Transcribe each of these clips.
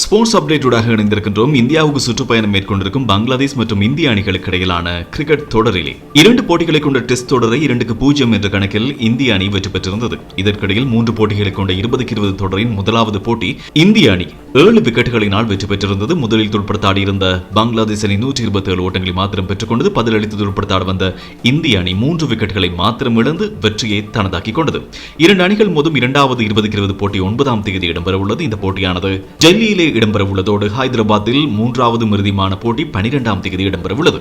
Sports அப்டேட்டோடாக இணைந்திருக்கின்றோம். இந்தியாவுக்கு சுற்றுப்பயணம் மேற்கொண்டிருக்கும் பங்களாதேஷ் மற்றும் இந்திய அணிகளுக்கு இடையிலான கிரிக்கெட் தொடரிலே. இரண்டு போட்டிகளை கொண்ட டெஸ்ட் தொடரை இரண்டுக்கு பூஜ்ஜியம் என்ற கணக்கில் இந்திய அணி வெற்றி பெற்றிருந்தது. இதற்கிடையில் மூன்று போட்டிகளை கொண்ட இருபதுக்கு இருபது தொடரின் முதலாவது போட்டி இந்திய அணி ஏழு விக்கெட்டுகளினால் வெற்றி பெற்றிருந்தது. முதலில் துடுப்படுத்தாடியிருந்த பங்களாதேஷ் அணி நூற்றி இருபத்தி ஏழு ஓட்டங்களை மாத்திரம் பெற்றுக்கொண்டது. பதிலளித்து துல்படுத்தாட வந்த இந்திய அணி மூன்று விக்கெட்டுகளை மாத்திரம் இழந்து வெற்றியை தனதாக்கிக் கொண்டது. இரண்டு அணிகள் மோதும் இரண்டாவது இருபதுக்கு இருபது போட்டி ஒன்பதாம் தேதி இடம்பெற உள்ளது. இந்த போட்டியானது டெல்லியிலே இடம்பெற உள்ளதோடு ஹைதராபாத்தில் மூன்றாவது மிருதிமான போட்டி பனிரெண்டாம் தேதி இடம்பெற உள்ளது.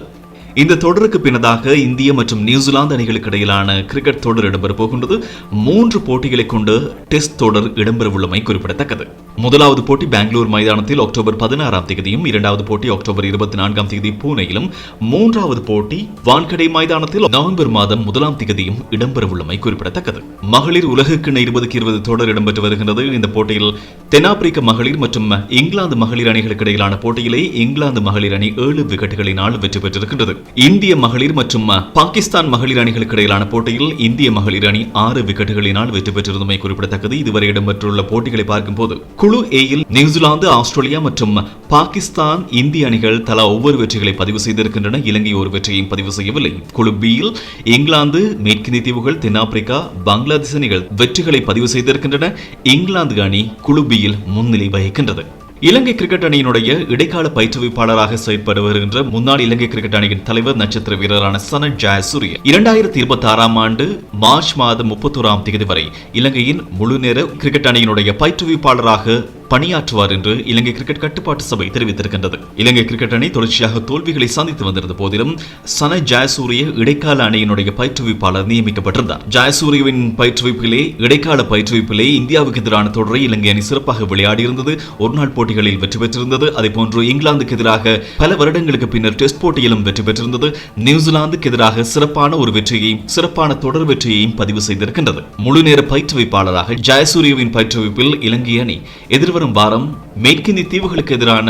இந்த தொடருக்கு பின்னதாக இந்திய மற்றும் நியூசிலாந்து அணிகளுக்கு இடையிலான கிரிக்கெட் தொடர் இடம்பெற போகின்றது. மூன்று போட்டிகளை கொண்டு டெஸ்ட் தொடர் இடம்பெறவுள்ளமை குறிப்பிடத்தக்கது. முதலாவது போட்டி பெங்களூர் மைதானத்தில் அக்டோபர் பதினாறாம் தேதியும் இரண்டாவது போட்டி அக்டோபர் இருபத்தி நான்காம் தேதி பூனேயிலும் மூன்றாவது போட்டி வான்கடை மைதானத்தில் நவம்பர் மாதம் முதலாம் தேதியும் இடம்பெறவுள்ளமை குறிப்பிடத்தக்கது. மகளிர் உலகக்கிண இருபதுக்கு இருபது தொடர் இடம்பெற்று வருகின்றது. இந்த போட்டியில் தென்னாப்பிரிக்க மகளிர் மற்றும் இங்கிலாந்து மகளிர் அணிகளுக்கு இடையிலான போட்டியிலே இங்கிலாந்து மகளிர் அணி ஏழு விக்கெட்டுகளினால் வெற்றி பெற்றிருக்கின்றது. இந்திய மகளிர் மற்றும் பாகிஸ்தான் மகளிர் அணிகளுக்கு இடையிலான போட்டியில் இந்திய மகளிர் அணி ஆறு விக்கெட்டுகளினால் வெற்றி பெற்றிருந்தமை குறிப்பிடத்தக்கது. இதுவரை இடம்பெற்றுள்ள போட்டிகளை பார்க்கும்போது குழு ஏயில் நியூசிலாந்து ஆஸ்திரேலியா மற்றும் பாகிஸ்தான் இந்திய அணிகள் தலா ஒவ்வொரு வெற்றிகளை பதிவு செய்திருக்கின்றன. இலங்கை ஒரு வெற்றியையும் பதிவு செய்யவில்லை. குழு பியில் இங்கிலாந்து மேற்கிந்திய தீவுகள் தென்னாப்பிரிக்கா பங்களாதேஷ் அணிகள் வெற்றிகளை பதிவு செய்திருக்கின்றன. இங்கிலாந்து அணி குழு பியில் முன்னிலை வகிக்கின்றது. இலங்கை கிரிக்கெட் அணியினுடைய இடைக்கால பயிற்றுவிப்பாளராக செயற்பட்டு வருகின்ற முன்னாள் இலங்கை கிரிக்கெட் அணியின் தலைவர் நட்சத்திர வீரரான சனத் ஜாயசூரிய இரண்டாயிரத்தி இருபத்தி ஆறாம் ஆண்டு மார்ச் மாதம் முப்பத்தோராம் தேதி வரை இலங்கையின் முழுநேர கிரிக்கெட் அணியினுடைய பயிற்றுவிப்பாளராக பணியாற்றுவார் என்று இலங்கை கிரிக்கெட் கட்டுப்பாட்டு சபை தெரிவித்திருக்கின்றது. இலங்கை கிரிக்கெட் அணி தொடர்ச்சியாக தோல்விகளை சந்தித்து வந்திருந்த போதிலும் சன ஜாயசூரிய இடைக்கால அணியினுடைய பயிற்றுவிப்பாளர் நியமிக்கப்பட்டிருந்தார். ஜாயசூரியவின் பயிற்றுவிப்பிலே இடைக்கால பயிற்றுவிப்பிலே இந்தியாவுக்கு எதிரான தொடரை இலங்கை அணி சிறப்பாக விளையாடியிருந்தது. ஒருநாள் போட்டிகளில் வெற்றி பெற்றிருந்தது. அதேபோன்று இங்கிலாந்துக்கு எதிராக பல வருடங்களுக்கு பின்னர் டெஸ்ட் போட்டியிலும் வெற்றி பெற்றிருந்தது. நியூசிலாந்துக்கு எதிராக சிறப்பான ஒரு வெற்றியையும் சிறப்பான தொடர் வெற்றியையும் பதிவு செய்திருக்கின்றது. முழுநேர பயிற்றுவிப்பாளராக ஜாயசூரியவின் பயிற்றுவிப்பில் இலங்கை அணி எதிர்வரும் எதிர்வரும் வாரம் மேற்கிந்திய தீவுகளுக்கு எதிரான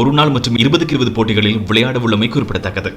ஒரு நாள் மற்றும் இருபதுக்கு இருபது போட்டிகளில் விளையாட உள்ளமை குறிப்பிடத்தக்கது.